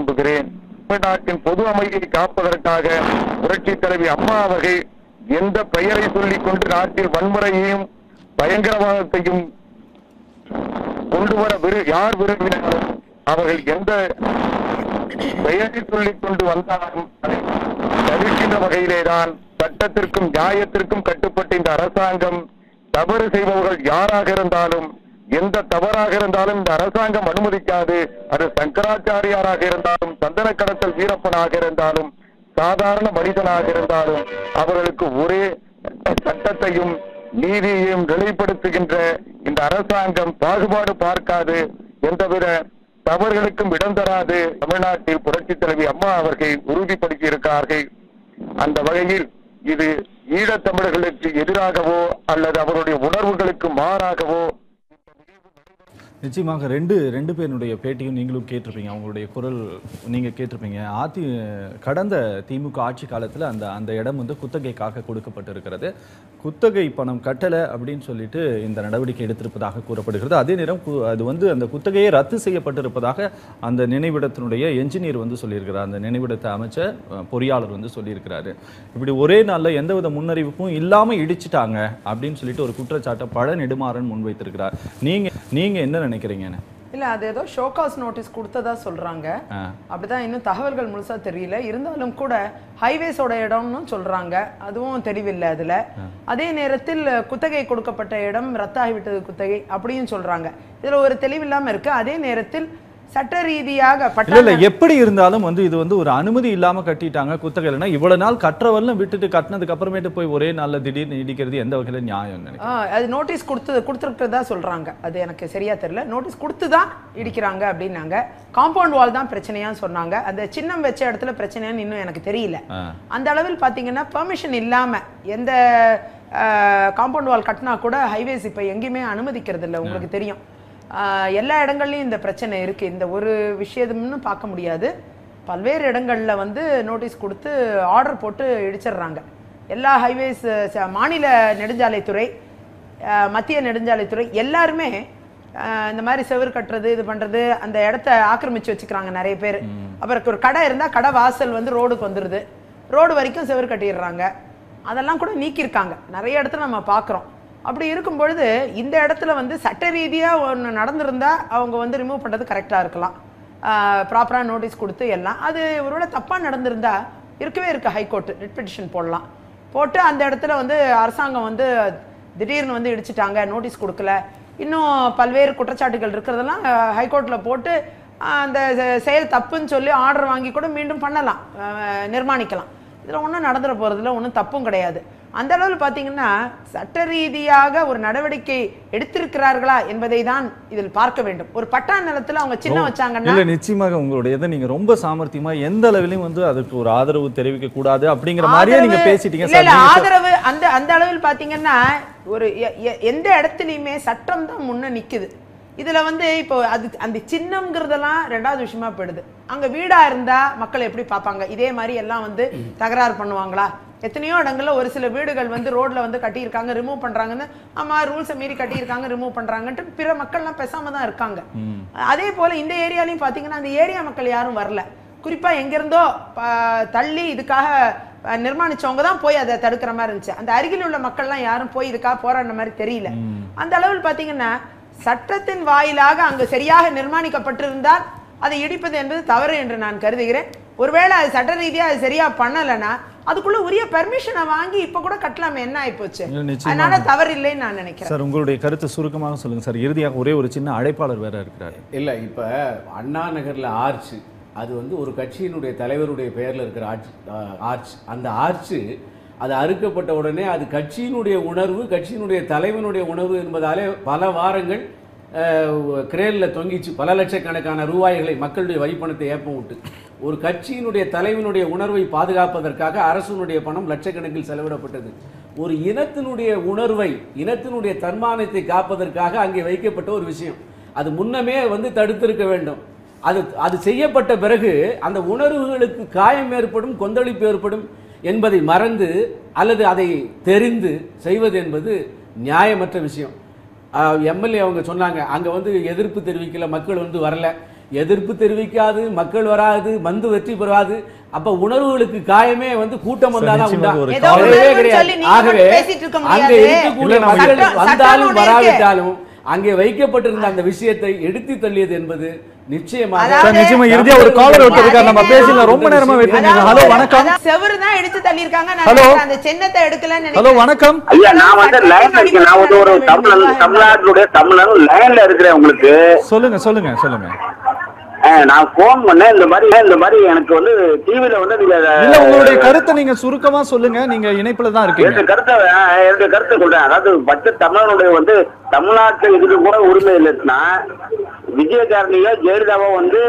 விரும்புகிறேன். தமிழ்நாட்டின் பொது அமைதியை காப்பதற்காக புரட்சி தலைவி அம்மா அவர்கள் எந்த பெயரை சொல்லிக் கொண்டு நாட்டில் வன்முறையையும் பயங்கரவாதத்தையும் கொண்டு வர யார் விரும்பினாலும் அவர்கள் எந்த பெயரை சொல்லிக் கொண்டு வந்தாலும் அதை தவிர்க்கின்ற வகையிலேதான் சட்டத்திற்கும் நியாயத்திற்கும் கட்டுப்பட்ட இந்த அரசாங்கம் தவறு செய்பவர்கள் யாராக இருந்தாலும் எந்த தவறாக இருந்தாலும் இந்த அரசாங்கம் அனுமதிக்காது. அது சங்கராச்சாரியாராக இருந்தாலும் சந்தன கடத்தல் வீரப்பனாக இருந்தாலும் சாதாரண மனிதனாக இருந்தாலும் அவர்களுக்கு ஒரே சட்டத்தையும் நீதியையும் நிலைப்படுத்துகின்ற இந்த அரசாங்கம் பாகுபாடு பார்க்காது. எந்தவித தவறுகளுக்கும் இடம் தராது. தமிழ்நாட்டில் புரட்சித் தலைவி அம்மா அவர்கள் உறுதிப்படுத்தி இருக்கிறார்கள் அந்த வகையில் இது ஈழத்தமிழர்களுக்கு எதிராகவோ அல்லது அவருடைய உணர்வுகளுக்கு மாறாகவோ நிச்சயமாக ரெண்டு ரெண்டு பேருடைய பேட்டியும் நீங்களும் கேட்டிருப்பீங்க. அவங்களுடைய குரல் நீங்கள் கேட்டிருப்பீங்க. அதி கடந்த திமுக ஆட்சி காலத்தில் அந்த அந்த இடம் வந்து குத்தகைக்காக கொடுக்கப்பட்டிருக்கிறது. குத்தகை பணம் கட்டலை அப்படின்னு சொல்லிட்டு இந்த நடவடிக்கை எடுத்திருப்பதாக கூறப்படுகிறது. அதே நேரம் கு- அது வந்து அந்த குத்தகையை ரத்து செய்யப்பட்டிருப்பதாக அந்த நினைவிடத்தினுடைய என்ஜினியர் வந்து சொல்லியிருக்கிறார். அந்த நினைவிடத்தை அமைச்ச பொறியாளர் வந்து சொல்லியிருக்கிறாரு. இப்படி ஒரே நாளில் எந்தவித முன்னறிவிப்பும் இல்லாமல் இடிச்சிட்டாங்க அப்படின்னு சொல்லிட்டு ஒரு குற்றச்சாட்டை பழ நெடுமாறன் முன்வைத்திருக்கிறார். நீங்கள் நீங்க என்ன நினைக்கிறீங்கன்னு? இல்ல அது ஏதோ ஷோகாஸ் நோட்டீஸ் கொடுத்ததா சொல்றாங்க. அப்படிதான் இன்னும் தகவல்கள் முழுசா தெரியல. இருந்தாலும் கூட ஹைவேஸோட இடம்னு சொல்றாங்க. அதுவும் தெளிவில்லை அதுல. அதே நேரத்தில் குத்தகை கொடுக்கப்பட்ட இடம் ரத்தாகிவிட்டது குத்தகை அப்படியும் சொல்றாங்க. இதுல ஒரு தெளிவில்லாம இருக்கு. அதே நேரத்தில் சட்ட ரீதியாக இல்ல எப்படி இருந்தாலும் வந்து இது வந்து ஒரு அனுமதி இல்லாம கட்டிட்டாங்க குத்தகைனா இவ்வளவு நாள் கற்றவரெல்லாம் விட்டுட்டு கட்டினதுக்கு அப்புறமேட்டு போய் ஒரே நாள்ல திடீர்னு இடிக்கிறது எந்த வகையில நியாயம் அது நோட்டீஸ் கொடுத்து கொடுத்துருக்கிறதா சொல்றாங்க. அது எனக்கு சரியா தெரியல. நோட்டீஸ் கொடுத்து தான் இடிக்கிறாங்க அப்படின்னாங்க. காம்பவுண்ட் வால் தான் பிரச்சனையான்னு சொன்னாங்க. அந்த சின்னம் வச்ச இடத்துல பிரச்சனையான்னு இன்னும் எனக்கு தெரியல. அந்த அளவில் பார்த்தீங்கன்னா பெர்மிஷன் இல்லாம எந்த காம்பவுண்ட் வால் கட்டினா கூட ஹைவேஸ் இப்போ எங்கேயுமே அனுமதிக்கிறது இல்லை உங்களுக்கு தெரியும். எல்லா இடங்கள்லையும் இந்த பிரச்சனை இருக்கு. இந்த ஒரு விஷயம்னு பார்க்க முடியாது. பல்வேறு இடங்கள்ல வந்து நோட்டீஸ் கொடுத்து ஆர்டர் போட்டு இடிச்சிடுறாங்க. எல்லா ஹைவேஸ் மாநில நெடுஞ்சாலைத்துறை மத்திய நெடுஞ்சாலைத்துறை எல்லாருமே இந்த மாதிரி செவுரு கட்டுறது இது பண்றது அந்த இடத்த ஆக்கிரமிச்சு வச்சுக்கிறாங்க நிறைய பேர். அப்புறம் ஒரு கடை இருந்தா கடை வாசல் வந்து ரோடுக்கு வந்துடுது ரோடு வரைக்கும் செவுரு கட்டிடுறாங்க. அதெல்லாம் கூட நீக்கியிருக்காங்க. நிறைய இடத்துல நம்ம பார்க்குறோம். அப்படி இருக்கும் பொழுது இந்த இடத்துல வந்து சட்ட ரீதியாக ஒன்று நடந்திருந்தால் அவங்க வந்து ரிமூவ் பண்ணுறது கரெக்டாக இருக்கலாம். ப்ராப்பராக நோட்டீஸ் கொடுத்து எல்லாம். அது ஒருவேளை தப்பாக நடந்திருந்தா இருக்கவே இருக்குது ஹைகோர்ட்டு ரிட் பெட்டிஷன் போடலாம். போட்டு அந்த இடத்துல வந்து அரசாங்கம் வந்து திடீர்னு வந்து இடிச்சிட்டாங்க நோட்டீஸ் கொடுக்கல. இன்னும் பல்வேறு குற்றச்சாட்டுகள் இருக்கிறதெல்லாம் ஹைகோர்ட்டில் போட்டு அந்த செ- செயல் தப்புன்னு சொல்லி ஆர்டர் வாங்கி கூட மீண்டும் பண்ணலாம். நிர்மாணிக்கலாம். இதில் ஒன்றும் நடந்துட போகிறதுல ஒன்றும் தப்பும் கிடையாது. அந்த அளவில் பார்த்தீங்கன்னா சட்ட ரீதியாக ஒரு நடவடிக்கை எடுத்திருக்கிறார்களா என்பதை தான் இதில் பார்க்க வேண்டும். ஒரு பட்டா நிலத்தில் அவங்க சின்ன வச்சாங்கன்னா இல்ல நிச்சயமாக உங்களுடைய இதை நீங்க ரொம்ப சாமர்த்தியமா எந்த அளவிலையும் வந்து அதுக்கு ஒரு ஆதரவு தெரிவிக்க கூடாது அப்படிங்கிற மாதிரியே நீங்க பேசிட்டீங்க ஆதரவு அந்த அந்த அளவில் பாத்தீங்கன்னா ஒரு எந்த இடத்துலயுமே சட்டம் தான் முன்ன நிக்குது. இதுல வந்து இப்போ அது அந்த சின்னம்ங்கிறதெல்லாம் ரெண்டாவது விஷயமா போயிடுது. அங்க வீடா இருந்தா மக்கள் எப்படி பார்ப்பாங்க? இதே மாதிரி எல்லாம் வந்து தகராறு பண்ணுவாங்களா? எத்தனையோ இடங்கள்ல ஒரு சில வீடுகள் வந்து ரோட்ல வந்து கட்டியிருக்காங்க ரிமூவ் பண்றாங்கன்னு. ஆமா ரூல்ஸை மீறி கட்டியிருக்காங்க ரிமூவ் பண்றாங்கன்ட்டு பிற மக்கள்லாம் பேசாம தான் இருக்காங்க. அதே போல இந்த ஏரியாலையும் பாத்தீங்கன்னா அந்த ஏரியா மக்கள் யாரும் வரல. குறிப்பா எங்கிருந்தோ தள்ளி இதுக்காக நிர்மாணிச்சவங்க தான் போய் அதை தடுக்கிற மாதிரி இருந்துச்சு. அந்த அருகில் உள்ள மக்கள்லாம் யாரும் போய் இதுக்காக போராடின மாதிரி தெரியல. அந்த அளவில் பாத்தீங்கன்னா சட்டத்தின் வாயிலாக அங்கு சரியாக நிர்மாணிக்கப்பட்டிருந்தால் அதை இடிப்பது என்பது தவறு என்று நான் கருதுகிறேன். ஒருவேளை அது சட்ட ரீதியா அது சரியா பண்ணலைன்னா அதுக்குள்ள உரிய பெர்மிஷனை வாங்கி இப்ப கூட கட்டலாமே என்ன ஆயிப்போச்சு. அதனால தவறு இல்லைன்னு நான் நினைக்கிறேன். சார் உங்களுடைய கருத்தை சுருக்கமாக சொல்லுங்க சார். இறுதியாக ஒரே ஒரு சின்ன அழைப்பாளர் வேற இருக்கிறாரு. இல்லை இப்போ அண்ணா நகரில் ஆர்ச் அது வந்து ஒரு கட்சியினுடைய தலைவருடைய பெயரில் இருக்கிற ஆர்ச் ஆர்ச். அந்த ஆர்ச்சு அது அறுக்கப்பட்ட உடனே அது கட்சியினுடைய உணர்வு கட்சியினுடைய தலைவனுடைய உணர்வு என்பதாலே பல வாரங்கள் கிரேனில் தொங்கிச்சு. பல லட்சக்கணக்கான ரூபாய்களை மக்களுடைய வரிப்பணத்தை ஏப்பம் விட்டு. ஒரு கட்சியினுடைய தலைவனுடைய உணர்வை பாதுகாப்பதற்காக அரசனுடைய பணம் லட்சக்கணக்கில் செலவிடப்பட்டது. ஒரு இனத்தினுடைய உணர்வை இனத்தினுடைய தன்மானத்தை காப்பதற்காக அங்கே வைக்கப்பட்ட ஒரு விஷயம். அது முன்னமே வந்து தடுத்திருக்க வேண்டும். அது அது செய்யப்பட்ட பிறகு அந்த உணர்வுகளுக்கு காயம் ஏற்படும் கொந்தளிப்பு ஏற்படும் என்பதை மறந்து அல்லது அதை தெரிந்து செய்வது என்பது நியாயமற்ற விஷயம். எம்எல்ஏ அவங்க சொன்னாங்க அங்கே வந்து எதிர்ப்பு தெரிவிக்கல மக்கள் வந்து வரல. எதிர்ப்பு தெரிவிக்காது மக்கள் வராது வந்து வெற்றி பெறாது. அப்ப உணர்வுகளுக்கு காயமே வந்து கூட்டம் வந்தாதான் கிடையாது. ஆகவே அங்க. இருக்கக்கூடிய மக்கள் வந்தாலும். வராவிட்டாலும் அங்கே வைக்கப்பட்டிருந்த அந்த விஷயத்தை எடுத்து தள்ளியது என்பது நிச்சயமாக ஒரு காலர் இருக்காரு நம்ம பேசலாம் ரொம்ப நேரமா வெயிட் பண்ணிருக்கோம் ஹலோ வணக்கம். செவரு தான் எடுத்து தள்ளியிருக்காங்க. நான் ஹலோ. நினைக்கிறேன் அந்த சின்னத்தை ஹலோ நினைக்கிறேன். வணக்கம். ஐயா நான் வந்து லைன்ல இருக்கேன். நான் வந்து ஒரு தமிழன் தமிழ்நாட்டுடைய தமிழன். லைன்ல இருக்கிறேன் உங்களுக்கு. சொல்லுங்க சொல்லுங்க சொல்லுங்க. நான் போன் பண்ணேன். இந்த மாதிரி இந்த மாதிரி எனக்கு வந்து டிவில வந்து நீங்க இல்ல உங்களுடைய கருத்தை நீங்க சுருக்கமா சொல்லுங்க. நீங்க இணைப்புல தான் இருக்கீங்க. என்னுடைய கருத்தை என்னுடைய கருத்தை சொல்றேன். அதாவது பச்சை தமிழனுடைய வந்து தமிழ்நாட்டுல இதுக்கு கூட உரிமை இல்லைன்னா விஜயகாரணியோ ஜெயலலிதாவோ வந்து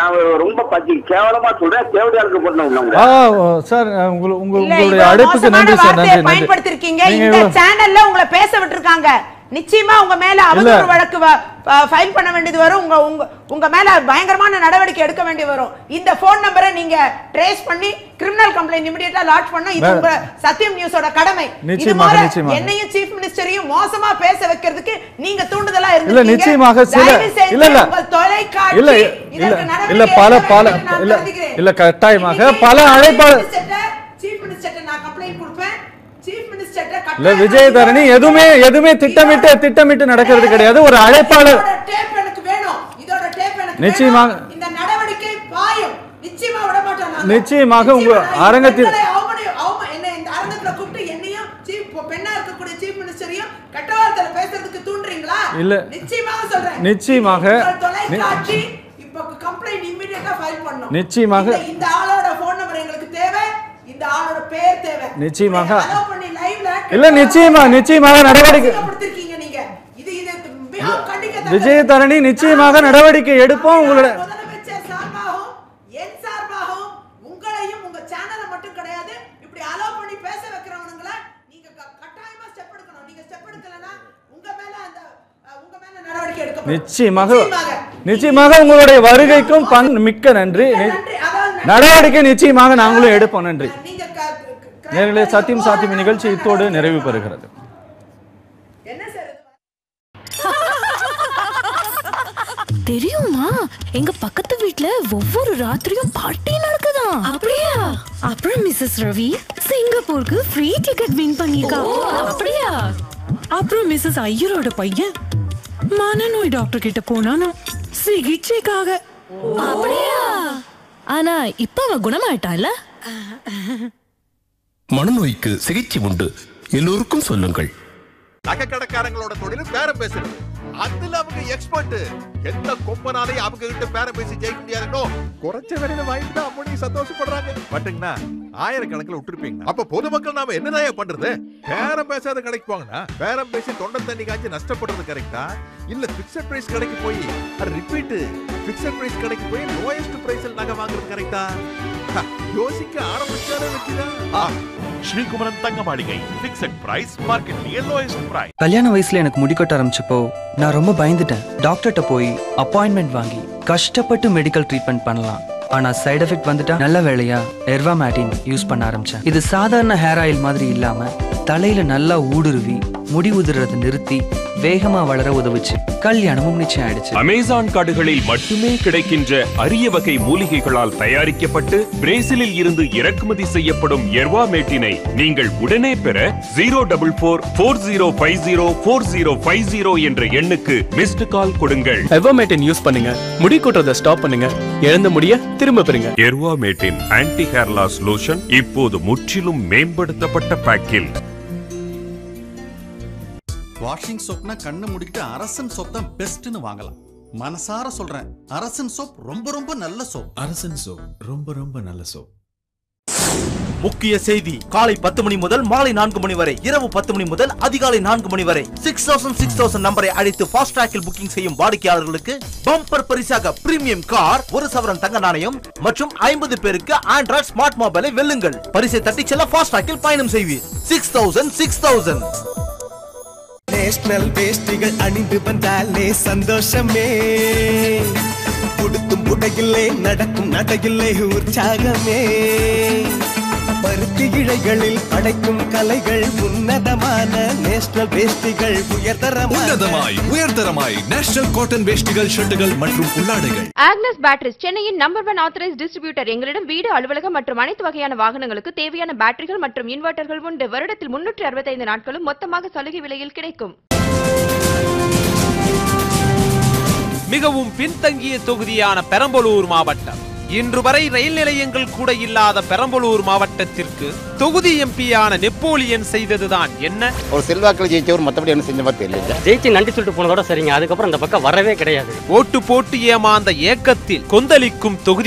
நான் ரொம்ப பச்சை கேவலமா சொல்றேன். கேவடியாளுக்கு போட்டவங்க ஆ சார் உங்களுடைய அழைப்புக்கு நன்றி சார். நன்றி பயன்படுத்திருக்கீங்க. இந்த சேனல்ல உங்களை பேச விட்டுருக்காங்க. நிச்சயமா உங்க மேல அவதூறு வழக்கு ஃபைல் பண்ண வேண்டியது வரும். உங்க உங்க உங்க மேல பயங்கரமான நடவடிக்கை எடுக்க வேண்டி வரும். இந்த போன் நம்பரை நீங்க ட்ரேஸ் பண்ணி கிரிமினல் கம்ப்ளைண்ட் இமிடியேட்டா லாட்ச் பண்ணணும் இது உங்க சத்தியம் நியூஸோட கடமை. இது. என்னையும் சீஃப் மினிஸ்டரையும் மோசமா பேச வைக்கிறதுக்கு நீங்க தூண்டுதலா இல்ல இருந்தீங்க நிச்சயமாக இல்ல இல்ல. தொலைக்காட்சி இல்ல இல்ல பல பல இல்ல. இல்ல கட்டாயமாக பல அழைப்பாளர் சீஃப் மினிஸ்டர் நான் கம்ப்ளைண்ட் கொடுப்பேன் இல்ல விஜயதரணி எதுவுமே எதுவுமே திட்டமிட்டு திட்டமிட்டு நடக்கிறது கிடையாது ஒரு அழைப்பாளர் நிச்சயமாக. நிச்சயமாக உங்க அரங்கத்தில்- இல்ல. நிச்சயமாக நிச்சயமாக. நிச்சயமாக. இல்ல நிச்சயமா நிச்சயமாக நடவடிக்கை அசிங்கப்படுத்திருக்கீங்க நீங்க? இது இது மிகவும் கண்டிக்கத்தக்கது. விஜயதரணி நிச்சயமாக நடவடிக்கை எடுப்போம். உங்களோட முதலமைச்சர் சார்பாகவும் என் சார்பாகவும் உங்களையும் உங்க சேனலை மட்டும் கிடையாது இப்படி அலோ பண்ணி பேச வைக்கிறவனுங்கள நீங்க க- கட்டாயமா ஸ்டெப் எடுக்கணும். நீங்க ஸ்டெப் எடுக்கலனா உங்க மேல அந்த அஹ், உங்க மேல நடவடிக்கை எடுக்கப்படும். நிச்சயமாக நிச்சயமாக. உங்களுடைய வருகைக்கும் பண் மிக்க நன்றி. நடவடிக்கை நிச்சயமாக நாங்களும் எடுப்போம். நன்றி. நேர்களே சத்தியம் சாத்தியம் நிகழ்ச்சி இத்தோடு நிறைவு பெறுகிறது. என்ன சார் இது? தெரியுமா? எங்க பக்கத்து வீட்ல ஒவ்வொரு ராத்திரியும் பார்ட்டி நடக்குதாம் அப்படியா? அப்புறம் மிஸ்ஸஸ் ரவி சிங்கப்பூருக்கு ஃப்ரீ டிக்கெட் வின் பண்ணிருக்காங்க அப்படியா? அப்புறம் மிஸ்ஸஸ் ஐயரோட பையன் மனநோய் டாக்டர் கிட்ட போனானா சிகிச்சைக்காக. அப்படியா? ஆனா இப்ப அவ குணமாயிட்டால மனநோய்க்கு சிகிச்சை உண்டு. எல்லோருக்கும் சொல்லுங்கள். நகை கடைக்காரங்களோட பேரம் பேசுறது அதுல அவங்க எக்ஸ்பர்ட் எந்த கொம்பனாலையும் அவங்க கிட்ட பேரம் பேசி ஜெயிக்க முடியாதுன்னோ குறைச்ச விலையில வாங்கிட்டு தான் அப்படி சந்தோஷப்படுறாங்க. பட்டுங்கண்ணா ஆயிரக்கணக்கில் விட்டுருப்பீங்க. அப்ப பொதுமக்கள் நாம என்னதான் பண்றது? பேரம் பேசாத கடைக்கு போங்கண்ணா. பேரம் பேசி தொண்டை தண்ணி காய்ச்சி நஷ்டப்படுறது கரெக்டா இல்ல பிக்சட் பிரைஸ் கடைக்கு போய் ரிப்பீட் பிக்சட் பிரைஸ் கடைக்கு போய் லோயஸ்ட் பிரைஸ்ல நகை வாங்குறது கரெக்டா யோசிக்க ஆரம்பிச்சாலே வச்சுதான் ஸ்ரீகுமரன் தங்க மாளிகை பிக்சட் பிரைஸ் மார்க்கெட்லயே லோயஸ்ட் பிரைஸ் கல்யாண வயசுல எனக்கு முடி கொட்ட ஆரம்பிச்சப்போ நான் ரொம்ப பயந்துட்டேன் டாக்டர்கிட்ட போய் அப்பாயின்மெண்ட் வாங்கி கஷ்டப்பட்டு மெடிக்கல் ட்ரீட்மெண்ட் பண்ணலாம் ஆனா சைடு எஃபெக்ட் வந்துட்டா நல்ல வேளையா எர்வா மேட்டின் யூஸ் பண்ண ஆரம்பிச்சேன் இது சாதாரண ஹேர் ஆயில் மாதிரி இல்லாம தலையில நல்லா ஊடுருவி முடி உதிர்றதை நிறுத்தி வேகமா வளர உதவுச்சு. கல்யாணமும் நிச்சயம் ஆயிடுச்சு. அமேசான் காடுகளில் மட்டுமே கிடைக்கின்ற அரிய வகை மூலிகைகளால் தயாரிக்கப்பட்டு பிரேசிலில் இருந்து இறக்குமதி செய்யப்படும் எர்வாமேட்டினை நீங்கள் உடனே பெற zero double four four zero five zero four zero five zero என்ற எண்ணுக்கு மிஸ்டு கால் கொடுங்கள். எவர்மேட்டின் யூஸ் பண்ணுங்க. முடி கொட்டுறதை ஸ்டாப் பண்ணுங்க. இழந்த முடிய திரும்ப பெறுங்க. Ervamatin anti hair loss lotion இப்போது முற்றிலும் மேம்படுத்தப்பட்ட பேக்கில். வாஷிங் சோப்னா கண்ணு மூடிக்கிட்டு அரசன் சோப் தான் பெஸ்ட்னு வாங்கலாம். மனசார சொல்றேன். அரசன் சோப் ரொம்ப ரொம்ப நல்ல சோப். அரசன் சோப் ரொம்ப ரொம்ப நல்ல சோப். முக்கிய செய்தி காலை பத்து மணி முதல் மாலை நான்கு மணி வரை இரவு பத்து மணி முதல் அதிகாலை நான்கு மணி வரை சிக்ஸ் தௌசண்ட் சிக்ஸ் தௌசண்ட் நம்பரை அழைத்து ஃபாஸ்ட் ட்ராக்கில் புக்கிங் செய்யும் வாடிக்கையாளர்களுக்கு பம்பர் பரிசாக பிரீமியம் கார் ஒரு சவரன் தங்க நாணயம் மற்றும் ஐம்பது பேருக்கு ஆண்ட்ராய்ட் ஸ்மார்ட் மொபைலை வெல்லுங்கள். பரிசை தட்டிச் செல்ல ஃபாஸ்ட் ட்ராக்கில் பயணம் செய்வீர். Six thousand six thousand national வேஷ்டிகள் அணிந்து வந்தாலே சந்தோஷமே. உடுத்தும் உடையில்லை நடக்கும் நடையில்லை உற்சாகமே. பருத்தி இழைகளில் படைக்கும் கலைகள் உன்னதமான நேஷனல் வேஷ்டிகள் உயர்தரமான உன்னதமாய் உயர்தரமாய் நேஷனல் காட்டன் வேஷ்டிகள் ஷர்ட்டுகள் மற்றும் உள்ளாடைகள். ஆக்னஸ் பேட்டரிஸ் சென்னையின் நம்பர் ஒன் ஆத்தரைஸ் டிஸ்ட்ரிபியூட்டர் எங்களிடம் வீடு அலுவலகம் மற்றும் அனைத்து வகையான வாகனங்களுக்கு தேவையான பேட்டரிகள் மற்றும் இன்வெர்ட்டர்கள் உண்டு. வருடத்தில் முன்னூற்றி அறுபத்தைந்து நாட்களும் மொத்தமாக சலுகை விலையில் கிடைக்கும். மிகவும் பின்தங்கிய தொகுதியான பெரம்பலூர் மாவட்டம். இன்று வரை ரயில் நிலையங்கள் கூட இல்லாத பெரம்பலூர் மாவட்டத்திற்கு தொகுதி எம்பியான நெப்போலியன் செய்ததுதான் என்ன? ஒரு செல்வாக்கில் ஜெயிச்சவர் மற்றபடி என்ன செஞ்ச மாதிரி தெரியல. ஜெயிச்சு நன்றி சொல்லிட்டு போனதோட சரிங்க. அதுக்கப்புறம் அந்த பக்கம் வரவே கிடையாது. ஓட்டு போட்டு ஏமாந்த ஏக்கத்தில் கொந்தளிக்கும் தொகுதி